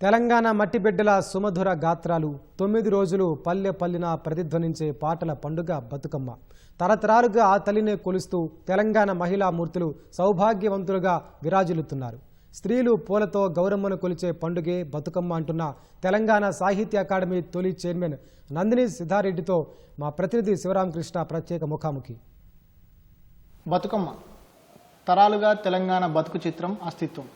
తెలంగాణ మట్టిబిడ్డల సుమధుర గాత్రాలు తొమ్మిది రోజులు పల్లె పల్లిన ప్రతిధ్వనించే పాటల పండుగ బతుకమ్మ. తరతరాలుగా ఆ తల్లినే కొలుస్తూ తెలంగాణ మహిళా మూర్తులు సౌభాగ్యవంతులుగా విరాజిల్లుతున్నారు. స్త్రీలు పూలతో గౌరమ్మను కొలిచే పండుగే బతుకమ్మ అంటున్న తెలంగాణ సాహిత్య అకాడమీ తొలి చైర్మన్ నందిని సిద్ధారెడ్డితో మా ప్రతినిధి శివరామకృష్ణ ప్రత్యేక ముఖాముఖి. బతుకమ్మ. తరాలుగా తెలంగాణ బతుకు చిత్రం అస్తిత్వం.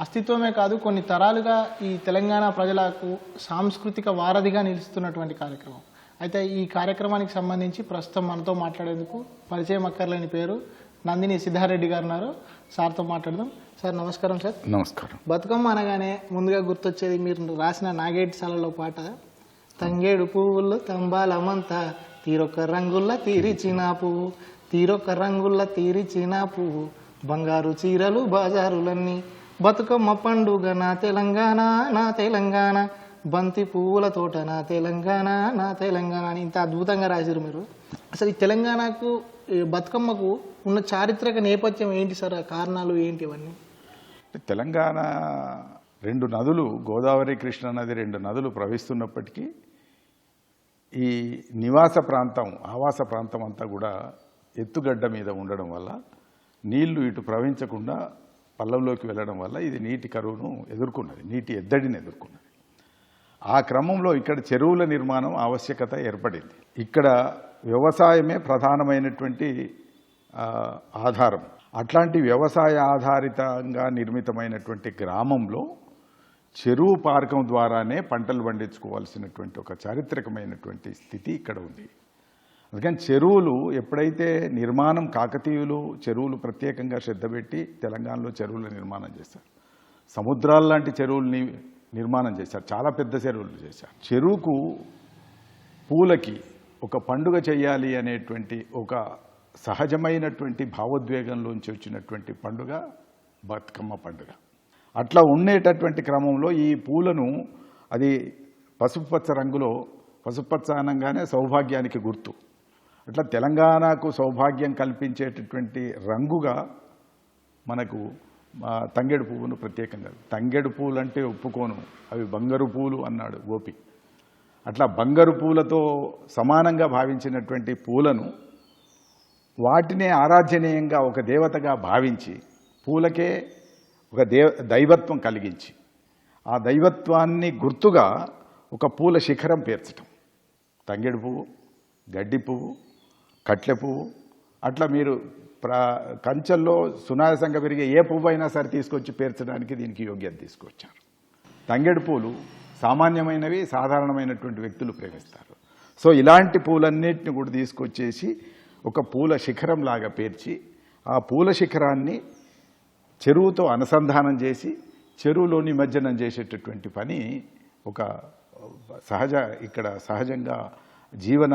అస్తిత్వమే కాదు కొన్ని తరాలుగా ఈ తెలంగాణ ప్రజలకు సాంస్కృతిక వారధిగా నిలుస్తున్నటువంటి కార్యక్రమం. అయితే ఈ కార్యక్రమానికి సంబంధించి ప్రస్తుతం మనతో మాట్లాడేందుకు పరిచయం అక్కర్లేని పేరు నందిని సిద్ధారెడ్డి గారు ఉన్నారు. సార్తో మాట్లాడదాం. సార్ నమస్కారం సార్. నమస్కారం. బతుకమ్మ అనగానే ముందుగా గుర్తొచ్చేది మీరు రాసిన నాగేటి సాలలో పాట. తంగేడు పువ్వులు తంబాలమంతా తీరొక్క రంగుల్ల తీరిచిన పువ్వు తీరొక్క రంగుల్ల తీరిచిన పువ్వు. బంగారు చీరలు బాజారులన్నీ బతుకమ్మ పండుగ నా తెలంగాణ నా తెలంగాణ. బంతి పువ్వుల తోట నా తెలంగాణ నా తెలంగాణ అని ఇంత అద్భుతంగా రాశారు మీరు. అసలు ఈ తెలంగాణకు ఈ బతుకమ్మకు ఉన్న చారిత్రక నేపథ్యం ఏంటి సార్? ఆ కారణాలు ఏంటి ఇవన్నీ? తెలంగాణ రెండు నదులు గోదావరి కృష్ణ నది రెండు నదులు ప్రవహిస్తున్నప్పటికీ ఈ నివాస ప్రాంతం ఆవాస ప్రాంతం అంతా కూడా ఎత్తుగడ్డ మీద ఉండడం వల్ల నీళ్ళు ఇటు ప్రవహించకుండా పల్లంలోకి వెళ్ళడం వల్ల ఇది నీటి కరువును ఎదుర్కొన్నది నీటి ఎద్దడిని ఎదుర్కొన్నది. ఆ క్రమంలో ఇక్కడ చెరువుల నిర్మాణం ఆవశ్యకత ఏర్పడింది. ఇక్కడ వ్యవసాయమే ప్రధానమైనటువంటి ఆధారం. అట్లాంటి వ్యవసాయ ఆధారితంగా నిర్మితమైనటువంటి గ్రామంలో చెరువు పార్కం ద్వారానే పంటలు పండించుకోవాల్సినటువంటి ఒక చారిత్రకమైనటువంటి స్థితి ఇక్కడ ఉంది. అందుకని చెరువులు ఎప్పుడైతే నిర్మాణం కాకతీయులు చెరువులు ప్రత్యేకంగా శ్రద్ధ పెట్టి తెలంగాణలో చెరువుల నిర్మాణం చేశారు. సముద్రాల లాంటి చెరువుల్ని నిర్మాణం చేశారు. చాలా పెద్ద చెరువులు చేశారు. చెరువుకు పూలకి ఒక పండుగ చేయాలి అనేటువంటి ఒక సహజమైనటువంటి భావోద్వేగంలోంచి వచ్చినటువంటి పండుగ బతుకమ్మ పండుగ. అట్లా ఉండేటటువంటి క్రమంలో ఈ పూలను అది పసుపుపచ్చ రంగులో పసుపుపచ్చ అనగానే సౌభాగ్యానికి గుర్తు. అట్లా తెలంగాణకు సౌభాగ్యం కల్పించేటటువంటి రంగుగా మనకు ఆ, తంగేడు పువ్వును ప్రత్యేకంగా. తంగేడు పువ్వులు అంటే ఒప్పుకోను. అవి బంగారు పూలు అన్నాడు గోపి. అట్లా బంగారు పూలతో సమానంగా భావించినటువంటి పూలను వాటినే ఆరాధ్యనీయంగా ఒక దేవతగా భావించి పూలకే ఒక దేవ దైవత్వం కలిగించి ఆ దైవత్వాన్ని గుర్తుగా ఒక పూల శిఖరం పేర్చటం. తంగేడు పువ్వు గడ్డి పువ్వు కట్లె పువ్వు. అట్లా మీరు ప్రా కంచెల్లో సునాయాసంగా పెరిగే ఏ పువ్వు అయినా సరే తీసుకొచ్చి పేర్చడానికి దీనికి యోగ్యత తీసుకొచ్చారు. తంగేడు పూలు సామాన్యమైనవి సాధారణమైనటువంటి వ్యక్తులు ప్రేమిస్తారు. సో ఇలాంటి పూలన్నిటిని కూడా తీసుకొచ్చేసి ఒక పూల శిఖరం లాగా పేర్చి ఆ పూల శిఖరాన్ని చెరువుతో అనుసంధానం చేసి చెరువులో నిమజ్జనం చేసేటటువంటి పని ఒక సహజ ఇక్కడ సహజంగా జీవన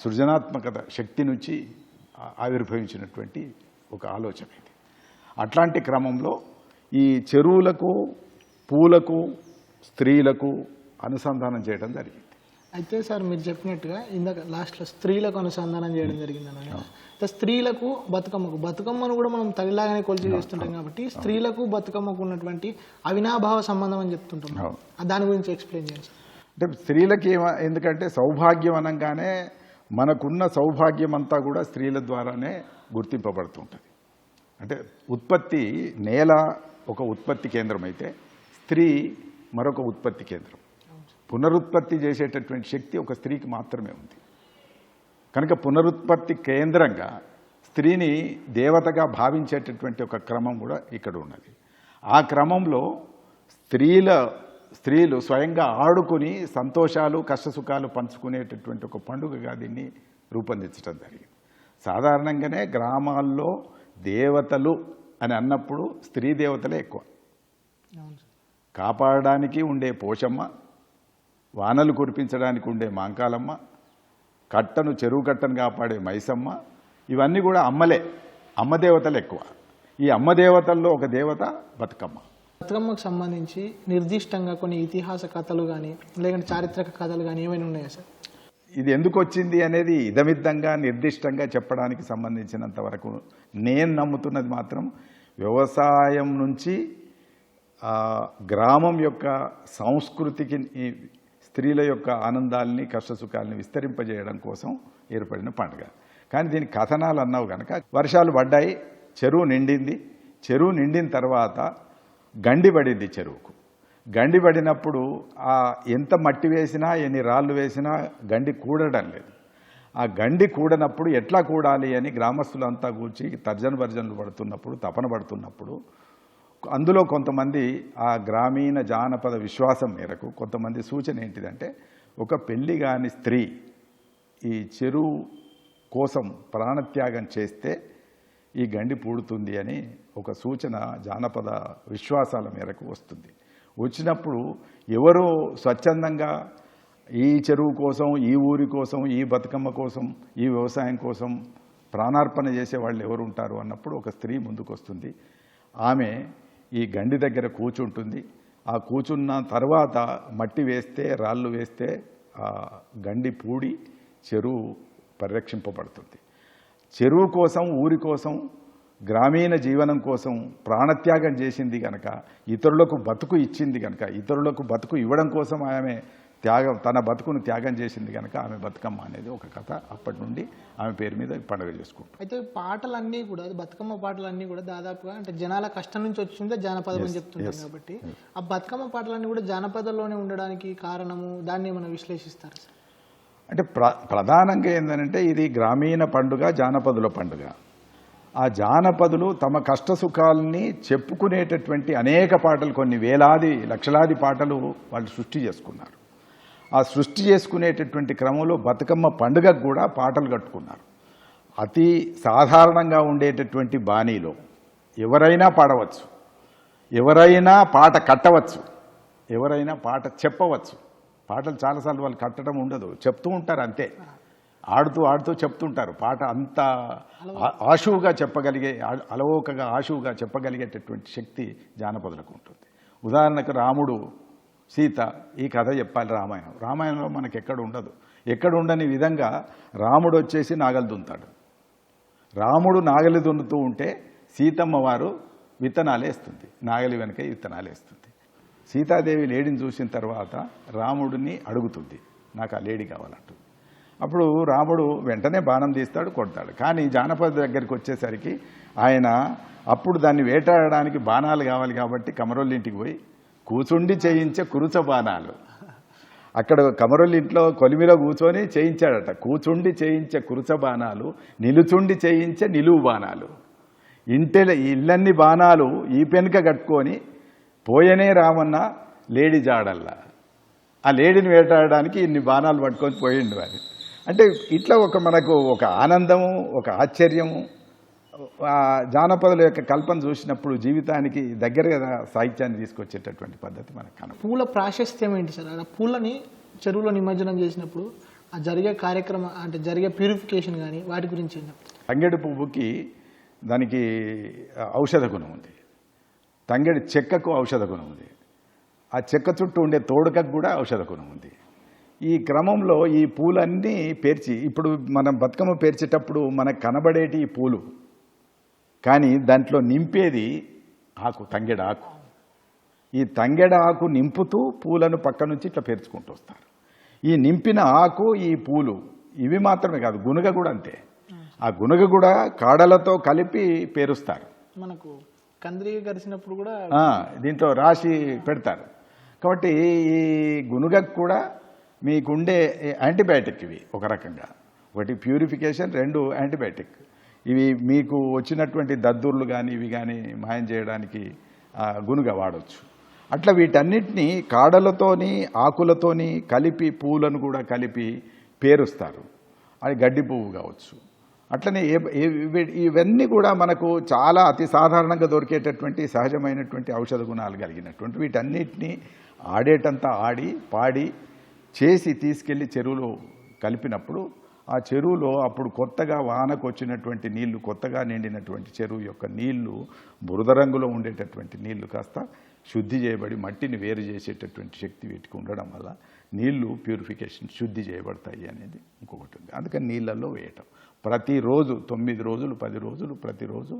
సృజనాత్మకత శక్తి నుంచి ఆవిర్భవించినటువంటి ఒక ఆలోచన ఇది. అట్లాంటి క్రమంలో ఈ చెరువులకు పూలకు స్త్రీలకు అనుసంధానం చేయడం జరిగింది. అయితే సార్ మీరు చెప్పినట్టుగా ఇందాక లాస్ట్లో స్త్రీలకు అనుసంధానం చేయడం జరిగింది అన్నారు అయితే స్త్రీలకు బతుకమ్మకు బతుకమ్మను కూడా మనం తల్లిలాగానే కొలిచి చేస్తుంటాం కాబట్టి స్త్రీలకు బతుకమ్మకు ఉన్నటువంటి అవినాభావ సంబంధం అని చెప్తుంటాం. దాని గురించి ఎక్స్ప్లెయిన్ చేయండి సార్. అంటే స్త్రీలకి ఎందుకంటే సౌభాగ్యం అనగానే మనకున్న సౌభాగ్యం అంతా కూడా స్త్రీల ద్వారానే గుర్తింపబడుతుంటుంది. అంటే ఉత్పత్తి నేల ఒక ఉత్పత్తి కేంద్రం అయితే స్త్రీ మరొక ఉత్పత్తి కేంద్రం. పునరుత్పత్తి చేసేటటువంటి శక్తి ఒక స్త్రీకి మాత్రమే ఉంది. కనుక పునరుత్పత్తి కేంద్రంగా స్త్రీని దేవతగా భావించేటటువంటి ఒక క్రమం కూడా ఇక్కడ ఉన్నది. ఆ క్రమంలో స్త్రీల స్త్రీలు స్వయంగా ఆడుకుని సంతోషాలు కష్టసుఖాలు పంచుకునేటటువంటి ఒక పండుగగా దీన్ని రూపొందించడం జరిగింది. సాధారణంగానే గ్రామాల్లో దేవతలు అని అన్నప్పుడు స్త్రీ దేవతలే ఎక్కువ. కాపాడడానికి ఉండే పోషమ్మ వానలు కురిపించడానికి ఉండే మాంకాలమ్మ కట్టను చెరువు కట్టను కాపాడే మైసమ్మ ఇవన్నీ కూడా అమ్మలే. అమ్మ దేవతలు ఎక్కువ. ఈ అమ్మ దేవతల్లో ఒక దేవత బతుకమ్మ. బతుకమ్మకు సంబంధించి నిర్దిష్టంగా కొన్ని ఇతిహాస కథలు కానీ లేకుంటే చారిత్రక కథలు కానీ ఏమైనా ఉన్నాయా సార్? ఇది ఎందుకు వచ్చింది అనేది ఇదమిద్దంగా నిర్దిష్టంగా చెప్పడానికి సంబంధించినంత వరకు నేను నమ్ముతున్నది మాత్రం వ్యవసాయం నుంచి గ్రామం యొక్క సంస్కృతికి ఈ స్త్రీల యొక్క ఆనందాల్ని కష్టసుఖాలని విస్తరింపజేయడం కోసం ఏర్పడిన పండుగ. కానీ దీని కథనాలు అన్నావు కనుక వర్షాలు పడ్డాయి చెరువు నిండింది. చెరువు నిండిన తర్వాత గండిబడింది చెరువుకు. గండిబడినప్పుడు ఆ ఎంత మట్టి వేసినా ఎన్ని రాళ్ళు వేసినా గండి కూడడం లేదు. ఆ గండి కూడనప్పుడు ఎట్లా కూడాలి అని గ్రామస్తులంతా కూర్చి తర్జన భర్జనలు పడుతున్నప్పుడు తపన పడుతున్నప్పుడు అందులో కొంతమంది ఆ గ్రామీణ జానపద విశ్వాసం మేరకు కొంతమంది సూచన ఏంటిదంటే ఒక పెళ్ళి కాని స్త్రీ ఈ చెరువు కోసం ప్రాణత్యాగం చేస్తే ఈ గండి పూడుతుంది అని ఒక సూచన జానపద విశ్వాసాల మేరకు వస్తుంది. వచ్చినప్పుడు ఎవరో స్వచ్ఛందంగా ఈ చెరువు కోసం ఈ ఊరి కోసం ఈ బతుకమ్మ కోసం ఈ వ్యవసాయం కోసం ప్రాణార్పణ చేసే వాళ్ళు ఎవరు ఉంటారు అన్నప్పుడు ఒక స్త్రీ ముందుకు వస్తుంది ఆమె ఈ గండి దగ్గర కూర్చుంటుంది. ఆ కూర్చున్న తర్వాత మట్టి వేస్తే రాళ్ళు వేస్తే ఆ గండి పూడి చెరువు పరిరక్షింపబడుతుంది. చెరువు కోసం ఊరి కోసం గ్రామీణ జీవనం కోసం ప్రాణత్యాగం చేసింది కనుక ఇతరులకు బతుకు ఇచ్చింది కనుక ఇతరులకు బతుకు ఇవ్వడం కోసం ఆమె త్యాగం తన బతుకును త్యాగం చేసింది కనుక ఆమె బతుకమ్మ అనేది ఒక కథ అప్పటి నుండి ఆమె పేరు మీద పండుగ చేసుకుంటాం అయితే పాటలన్నీ కూడా బతుకమ్మ పాటలన్నీ కూడా దాదాపుగా అంటే జనాల కష్టం నుంచి వచ్చిందే జానపదం అని చెప్తుంటాం కాబట్టి ఆ బతుకమ్మ పాటలన్నీ కూడా జానపదంలోనే ఉండడానికి కారణము దాన్ని మనం విశ్లేషిస్తారు సార్? అంటే ప్ర ప్రధానంగా ఏంటంటే ఇది గ్రామీణ పండుగ జానపదుల పండుగ. ఆ జానపదులు తమ కష్ట సుఖాలని చెప్పుకునేటటువంటి అనేక పాటలు కొన్ని వేలాది లక్షలాది పాటలు వాళ్ళు సృష్టి చేసుకున్నారు. ఆ సృష్టి చేసుకునేటటువంటి క్రమంలో బతుకమ్మ పండుగకు కూడా పాటలు కట్టుకున్నారు. అతి సాధారణంగా ఉండేటటువంటి బాణీలో ఎవరైనా పాడవచ్చు. ఎవరైనా పాట కట్టవచ్చు. ఎవరైనా పాట చెప్పవచ్చు. పాటలు చాలాసార్లు వాళ్ళు కట్టడం ఉండదు. చెప్తూ ఉంటారు అంతే. ఆడుతూ ఆడుతూ చెప్తుంటారు. పాట అంత ఆశువుగా చెప్పగలిగే అలవోకగా ఆశువుగా చెప్పగలిగేటటువంటి శక్తి జానపదులకు ఉంటుంది. ఉదాహరణకు రాముడు సీత ఈ కథ చెప్పాలి రామాయణం. రామాయణంలో మనకి ఎక్కడ ఉండదు. ఎక్కడ ఉండని విధంగా రాముడు వచ్చేసి నాగలు దున్తాడు రాముడు నాగలి దున్నుతూ ఉంటే సీతమ్మ వారు విత్తనాలు వేస్తుంది నాగలి వెనక విత్తనాలు వేస్తుంది సీతాదేవి లేడిని చూసిన తర్వాత రాముడిని అడుగుతుంది నాకు ఆ లేడి కావాలంటుంది అప్పుడు రాముడు వెంటనే బాణం తీస్తాడు కొడతాడు. కానీ జానపద దగ్గరికి వచ్చేసరికి ఆయన అప్పుడు దాన్ని వేటాడడానికి బాణాలు కావాలి కాబట్టి కమరొల్లింటికి ఇంటికి పోయి కూచుండి చేయించే కురుచ బాణాలు. అక్కడ కమరొల్లింట్లో కొలిమిలో కూర్చొని చేయించాడట. కూచుండి చేయించే కురుచ బాణాలు నిలుచుండి చేయించే నిలువు బాణాలు. ఇంటెల ఇల్లన్ని బాణాలు ఈ పెనుక కట్టుకొని పోయనే రామన్న లేడీ జాడల్లా. ఆ లేడీని వేటాడడానికి ఇన్ని బాణాలు పట్టుకొని పోయిండు వారి అంటే ఇట్లా ఒక మనకు ఒక ఆనందము ఒక ఆశ్చర్యము జానపదుల యొక్క కల్పన చూసినప్పుడు జీవితానికి దగ్గరగా సాహిత్యాన్ని తీసుకొచ్చేటటువంటి పద్ధతి మనకు కనపడుతుంది పూల ప్రాశస్త్యం ఏంటి సార్? ఆ పూలని చెరువులో నిమజ్జనం చేసినప్పుడు ఆ జరిగే కార్యక్రమం అంటే జరిగే ప్యూరిఫికేషన్ కానీ వాటి గురించి తంగేడు పువ్వుకి దానికి ఔషధ గుణం ఉంది. తంగేడు చెక్కకు ఔషధ గుణం ఉంది. ఆ చెక్క చుట్టూ ఉండే తోడుకకు కూడా ఔషధ గుణం ఉంది. ఈ క్రమంలో ఈ పూలన్నీ పేర్చి ఇప్పుడు మనం బతుకమ్మ పేర్చేటప్పుడు మనకు కనబడేటి ఈ పూలు. కానీ దాంట్లో నింపేది ఆకు తంగెడ ఆకు. ఈ తంగెడ ఆకు నింపుతూ పూలను పక్క నుంచి ఇట్లా పేర్చుకుంటూ వస్తారు. ఈ నింపిన ఆకు ఈ పూలు ఇవి మాత్రమే కాదు గునుగ కూడా అంతే. ఆ గునుగ కూడా కాడలతో కలిపి పేరుస్తారు. మనకు కందిరి గరిచినప్పుడు కూడా దీంతో దీంట్లో రాసి పెడతారు. కాబట్టి ఈ గునుగకు కూడా మీకుండే యాంటీబయాటిక్ ఇవి ఒక రకంగా. ఒకటి ప్యూరిఫికేషన్ రెండు యాంటీబయాటిక్. ఇవి మీకు వచ్చినటువంటి దద్దుర్లు కానీ ఇవి కానీ మాయం చేయడానికి గునుగ వాడవచ్చు అట్లా వీటన్నిటినీ కాడలతోని ఆకులతోని కలిపి పూలను కూడా కలిపి పేరుస్తారు. అది గడ్డి పువ్వు కావచ్చు. అట్లనే ఇవన్నీ కూడా మనకు చాలా అతి సాధారణంగా దొరికేటటువంటి సహజమైనటువంటి ఔషధ గుణాలు కలిగినటువంటి వీటన్నిటినీ ఆడేటంతా ఆడి పాడి చేసి తీసుకెళ్ళి చెరువులో కలిపినప్పుడు ఆ చెరువులో అప్పుడు కొత్తగా వానకు వచ్చినటువంటి నీళ్ళు కొత్తగా నిండినటువంటి చెరువు యొక్క నీళ్ళు బురద రంగులో ఉండేటటువంటి నీళ్ళు కాస్త శుద్ధి చేయబడి మట్టిని వేరు చేసేటటువంటి శక్తి వీటికి ఉండడం వల్ల నీళ్ళు ప్యూరిఫికేషన్ శుద్ధి చేయబడతాయి అనేది ఇంకొకటి ఉంది. అందుకని నీళ్ళల్లో వేయటం. ప్రతిరోజు తొమ్మిది రోజులు పది రోజులు ప్రతిరోజు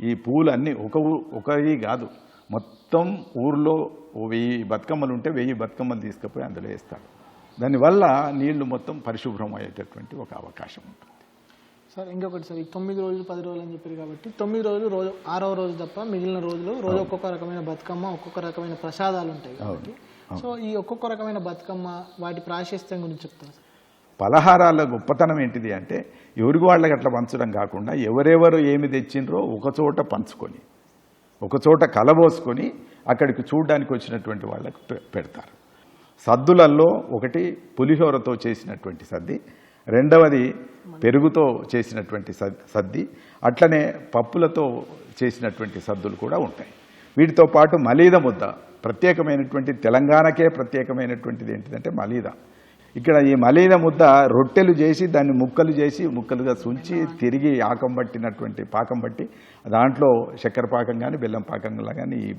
ఈ పూలన్నీ ఒక ఒకవి కాదు. మొత్తం ఊర్లో వెయ్యి బతుకమ్మలు ఉంటే వెయ్యి బతుకమ్మలు తీసుకుపోయి అందులో వేస్తాడు దానివల్ల నీళ్ళు మొత్తం పరిశుభ్రం అయ్యేటటువంటి ఒక అవకాశం ఉంటుంది. సార్ ఇంకొకటి సార్ ఈ తొమ్మిది రోజులు పది రోజులు అని చెప్పారు కాబట్టి తొమ్మిది రోజులు రోజు ఆరవ రోజు తప్ప మిగిలిన రోజులు రోజు ఒక్కొక్క రకమైన బతుకమ్మ ఒక్కొక్క రకమైన ప్రసాదాలు ఉంటాయి కాబట్టి. సో ఈ ఒక్కొక్క రకమైన బతుకమ్మ వాటి ప్రాశస్త్యం గురించి చెప్తాను సార్? పలహారాల గొప్పతనం ఏంటిది అంటే ఎవరికి వాళ్ళకి అట్లా పంచడం కాకుండా ఎవరెవరు ఏమి తెచ్చిండ్రో ఒకచోట పంచుకొని ఒకచోట కలబోసుకొని అక్కడికి చూడడానికి వచ్చినటువంటి వాళ్ళకు పె- పెడతారు. సద్దులలో ఒకటి పులిహోరతో చేసినటువంటి సద్ది రెండవది పెరుగుతో చేసినటువంటి సద్- సద్ది అట్లనే పప్పులతో చేసినటువంటి సద్దులు కూడా ఉంటాయి. వీటితో పాటు మలీద ముద్ద ప్రత్యేకమైనటువంటి తెలంగాణకే ప్రత్యేకమైనటువంటిది ఏంటిదంటే మలీద. ఇక్కడ ఈ మలీద ముద్ద రొట్టెలు చేసి దాన్ని ముక్కలు చేసి ముక్కలుగా సుంచి తిరిగి ఆకం పట్టినటువంటి పాకం పట్టి దాంట్లో చక్కెర పాకం కానీ బెల్లం పాకంలా కానీ ఈ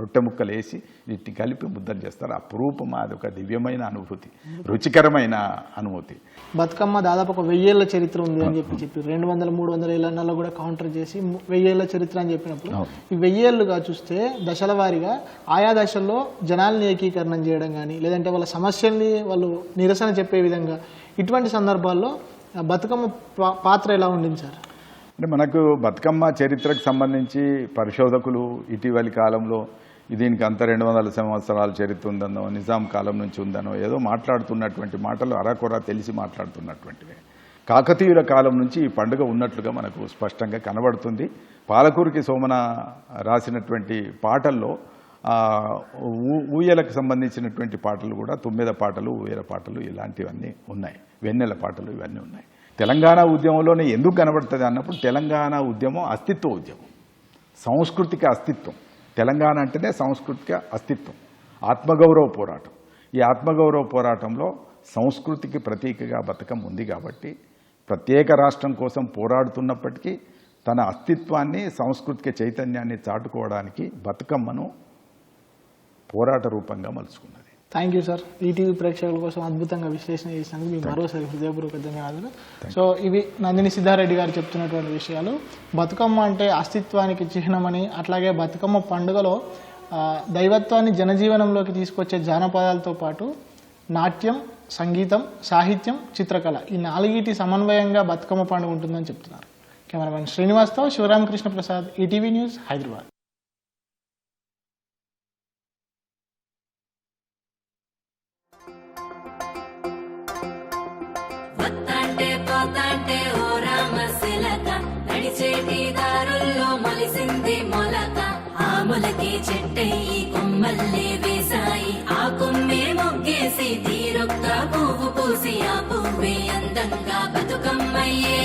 రొట్టె ముక్కలు వేసి వీటిని కలిపి ముద్దలు చేస్తారు. అపురూపం అది ఒక దివ్యమైన అనుభూతి రుచికరమైన అనుభూతి. బతుకమ్మ దాదాపు ఒక వెయ్యేళ్ళ చరిత్ర ఉంది అని చెప్పి చెప్పి రెండు వందల మూడు వందల ఏళ్ళ కూడా కౌంటర్ చేసి వెయ్యేళ్ళ చరిత్ర అని చెప్పినప్పుడు ఈ వెయ్యేళ్ళుగా చూస్తే దశల వారీగా ఆయా దశల్లో జనాల్ని ఏకీకరణం చేయడం కానీ లేదంటే వాళ్ళ సమస్యల్ని వాళ్ళు నిరసన చెప్పే విధంగా ఇటువంటి సందర్భాల్లో ఆ బతుకమ్మ పాత్ర ఎలా ఉండింది సార్ అంటే మనకు బతుకమ్మ చరిత్రకు సంబంధించి పరిశోధకులు ఇటీవలి కాలంలో దీనికి అంత రెండు వందల సంవత్సరాల చరిత్ర ఉందనో నిజాం కాలం నుంచి ఉందనో ఏదో మాట్లాడుతున్నటువంటి మాటలు అరకొర తెలిసి మాట్లాడుతున్నటువంటివే. కాకతీయుల కాలం నుంచి ఈ పండుగ ఉన్నట్లుగా మనకు స్పష్టంగా కనబడుతుంది. పాలకూరికి సోమన రాసినటువంటి పాటల్లో ఊయలకు సంబంధించినటువంటి పాటలు కూడా తొమ్మిద పాటలు ఊయల పాటలు ఇలాంటివన్నీ ఉన్నాయి. వెన్నెల పాటలు ఇవన్నీ ఉన్నాయి. తెలంగాణ ఉద్యమంలోనే ఎందుకు కనబడుతుంది అన్నప్పుడు తెలంగాణ ఉద్యమం అస్తిత్వ ఉద్యమం. సాంస్కృతిక అస్తిత్వం. తెలంగాణ అంటేనే సాంస్కృతిక అస్తిత్వం. ఆత్మగౌరవ పోరాటం. ఈ ఆత్మగౌరవ పోరాటంలో సంస్కృతికి ప్రతీకగా బతకం ఉంది కాబట్టి ప్రత్యేక రాష్ట్రం కోసం పోరాడుతున్నప్పటికీ తన అస్తిత్వాన్ని సాంస్కృతిక చైతన్యాన్ని చాటుకోవడానికి బతుకమ్మను పోరాట రూపంగా మలుచుకున్నది. థ్యాంక్ యూ సార్ ఈటీవీ ప్రేక్షకుల కోసం అద్భుతంగా విశ్లేషణ చేసినందుకు మీకు మరోసారి హృదయపూర్వక ధన్యవాదాలు. సో ఇవి నందిని సిద్ధారెడ్డి గారు చెప్తున్నటువంటి విషయాలు. బతుకమ్మ అంటే అస్తిత్వానికి చిహ్నమని అట్లాగే బతుకమ్మ పండుగలో దైవత్వాన్ని జనజీవనంలోకి తీసుకొచ్చే జానపదాలతో పాటు నాట్యం సంగీతం సాహిత్యం చిత్రకళ ఈ నాలుగిటి సమన్వయంగా బతుకమ్మ పండుగ ఉంటుందని చెప్తున్నారు. కెమెరామెన్ శ్రీనివాస్తో శివరామకృష్ణ ప్రసాద్ ఈటీవీ న్యూస్ హైదరాబాద్. చిలక నడిచేటి దారుల్లో మొలిసింది మొలక. ఆ మొలకి చెట్టయి కొమ్మల్లే వేశాయి. ఆ కొమ్మే మొగ్గేసి తీరొక్క పువ్వు పూసి ఆ పువ్వే అందంగా బతుకమ్మయ్యే.